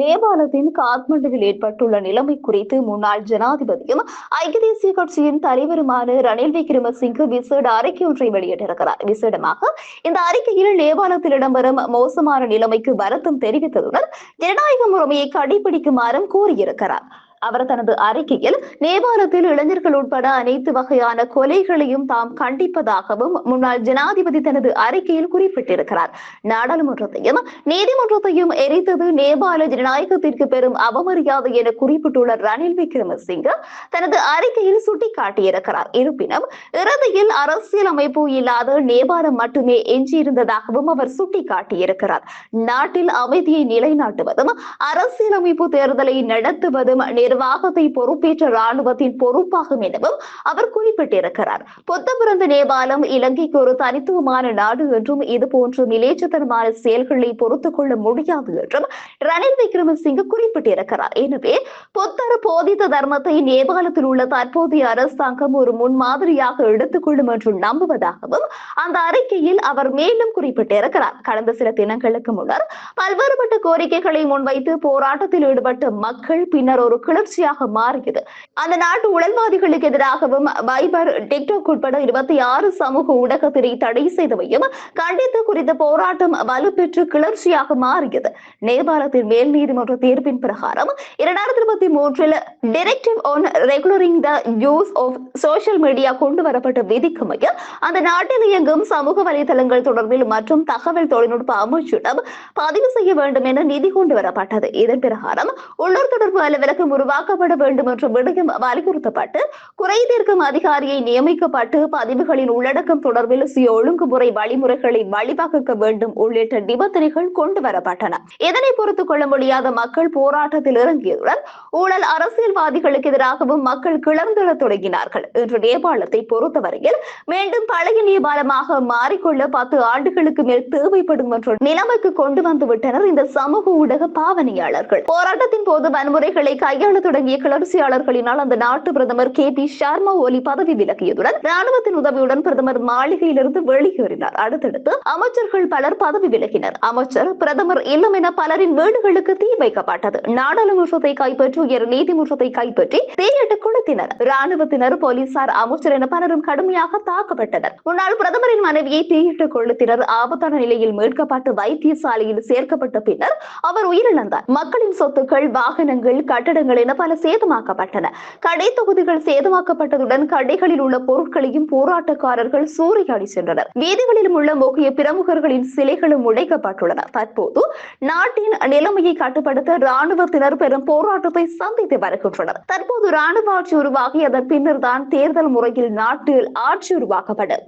நேபாளத்தின் காத்மண்டுவில் ஏற்பட்டுள்ள நிலைமை குறித்து முன்னாள் ஜனாதிபதியும் ஐக்கிய தேசிய கட்சியின் தலைவருமான ரணில் விக்ரமசிங்கு விசேட அறிக்கை ஒன்றை வெளியிட்டிருக்கிறார். விசேடமாக இந்த அறிக்கையில் நேபாளத்தில் இடம்பெறும் மோசமான நிலைமைக்கு வருத்தம் தெரிவித்ததுடன் ஜனநாயக முறைமையை கடைபிடிக்குமாறும் கூறியிருக்கிறார். அவர் தனது அறிக்கையில் நேபாளத்தில் இளைஞர்கள் உட்பட அனைத்து வகையான கொலைகளையும் தாம் கண்டிப்பதாகவும் முன்னாள் ஜனாதிபதி தனது அறிக்கையில் குறிப்பிட்டிருக்கிறார். நாடாளுமன்றத்தையும் நீதிமன்றத்தையும் எரித்தது நேபாள ஜனநாயகத்திற்கு பெரும் அவமரியாதை என குறிப்பிட்டுள்ள ரணில் விக்ரமசிங்கே தனது அறிக்கையில் சுட்டிக்காட்டியிருக்கிறார். இருப்பினும் இறுதியில் அரசியலமைப்பு இல்லாத நேபாளம் மட்டுமே எஞ்சியிருந்ததாகவும் அவர் சுட்டிக்காட்டியிருக்கிறார். நாட்டில் அமைதியை நிலைநாட்டுவதும் அரசியலமைப்பு தேர்தலை நடத்துவதும் நிர்வாகத்தை பொறுப்பேற்ற ராணுவத்தின் பொறுப்பாகும் எனவும் அவர் குறிப்பிட்டிருக்கிறார். புத்த நேபாளம் இலங்கைக்கு ஒரு தனித்துவமான நாடு என்றும் இது போன்ற மிலேச்சத்தனமான செயல்களை பொறுத்துக் கொள்ள முடியாது என்றும் ரணில் விக்ரமசிங்க குறிப்பிட்டிருக்கிறார். எனவே புத்தர் போதித்த தர்மத்தை நேபாளத்தில் உள்ள தற்போதைய அரசாங்கம் ஒரு முன்மாதிரியாக எடுத்துக்கொள்ளும் என்று நம்புவதாகவும் அந்த அறிக்கையில் அவர் மேலும் குறிப்பிட்டிருக்கிறார். கடந்த சில தினங்களுக்கு முன்னர் பல்வேறுபட்ட கோரிக்கைகளை முன்வைத்து போராட்டத்தில் ஈடுபட்ட மக்கள் பின்னர் ஒரு கிளர்ச்சியாக மாறியது. அந்த நாட்டு உடல்வாதிகளுக்கு எதிராகவும் வைபர் டிக்டாக் உட்பட இருபத்தி ஆறு சமூக ஊடகத்தினை தடை செய்தவையும் கண்டித்து குறித்த போராட்டம் வலுப்பெற்று கிளர்ச்சியாக மாறியது. நேபாளத்தின் மேல் நீதிமன்ற தீர்ப்பின் பிரகாரம் இரண்டாயிரத்தி இருபத்தி மூன்றில் directive on regularing the use of social media கொண்டு வரப்பட்ட விதிக்குமைய அந்த நாட்டில் இயங்கும் சமூக வலைதளங்கள் தொடர்பில் மற்றும் தகவல் தொழில்நுட்ப அமைச்சிடம் பதிவு செய்ய வேண்டும் என நிதி கொண்டு வரப்பட்டது இதன் பிரகாரம் உள்ளூர் தொடர்பு அலுவலகம் உருவாக்கப்பட வேண்டும் என்ற விடயம் வலியுறுத்தப்பட்டு குறை தீர்க்கும் அதிகாரியை நியமிக்கப்பட்டு பதிவுகளின் உள்ளடக்கம் தொடர்பில் சுய ஒழுங்குமுறை வழிமுறைகளை வழிவகுக்க வேண்டும் உள்ளிட்ட நிபந்தனைகள் கொண்டு வரப்பட்டன. இதனை பொறுத்துக் கொள்ள முடியாத மக்கள் போராட்டத்தில் இறங்கியதுடன் ஊழல் அரசியல்வாதிகளுக்கு எதிராகவும் மக்கள் கிளர்ந்தெழத் தொடங்கினார்கள். இன்று நேபாளத்தை பொறுத்தவரையில் மீண்டும் பழைய நேபாளமாக மாறிக்கொள்ள பத்து ஆண்டுகளுக்கு மேல் தேவைப்படும் என்ற நிலைமைக்கு கொண்டு வந்துவிட்டனர் இந்த சமூக ஊடக பாவனையாளர்கள். போராட்டத்தின் போது வன்முறைகளை கையாள தொடங்கிய கிளர்ச்சியாளர்களினால் அந்த நாட்டு பிரதமர் கே பி சர்மா ஒலி பதவி விலகியதுடன் ராணுவத்தின் உதவியுடன் பிரதமர் மாளிகையிலிருந்து வெளியேறினார். அடுத்தடுத்து அமைச்சர்கள் பலர் பதவி விலகினர். அமைச்சர் பிரதமர் இல்லம் என பலரின் வீடுகளுக்கு தீ வைக்கப்பட்டது. நாடாளுமன்றத்தை கைப்பற்றி உயர் நீதிமன்றத்தை கைப்பற்றி தீயிட்டு கொளுத்தினர். ராணுவத்தினர் போலீசார் அமைச்சர் என பலரும் கடுமையாக தாக்கப்பட்டனர். முன்னாள் பிரதமரின் மனைவியை தீயிட்டு கொளுத்தினர். ஆபத்தான நிலையில் மீட்கப்பட்டு வைத்தியசாலையில் சேர்க்கப்பட்ட பின்னர் அவர் உயிரிழந்தார். மக்களின் சொத்துக்கள் வாகனங்கள் கட்டடங்களை என பல சேதமாக்கப்பட்டன. கடை தொகுதிகள் சேதமாக்கப்பட்டதுடன் கடைகளில் உள்ள பொருட்களையும் போராட்டக்காரர்கள் சூறையாடி சென்றனர். வீதிகளிலும் உள்ள முக்கிய பிரமுகர்களின் சிலைகளும் உடைக்கப்பட்டுள்ளன. தற்போது நாட்டின் நிலைமையை கட்டுப்படுத்த ராணுவத்தினர் பெரும் போராட்டத்தை சந்தித்து வருகின்றனர். தற்போது ராணுவ ஆட்சி உருவாகி அதன் பின்னர் தான் தேர்தல் முறையில் நாட்டில் ஆட்சி உருவாக்கப்படும்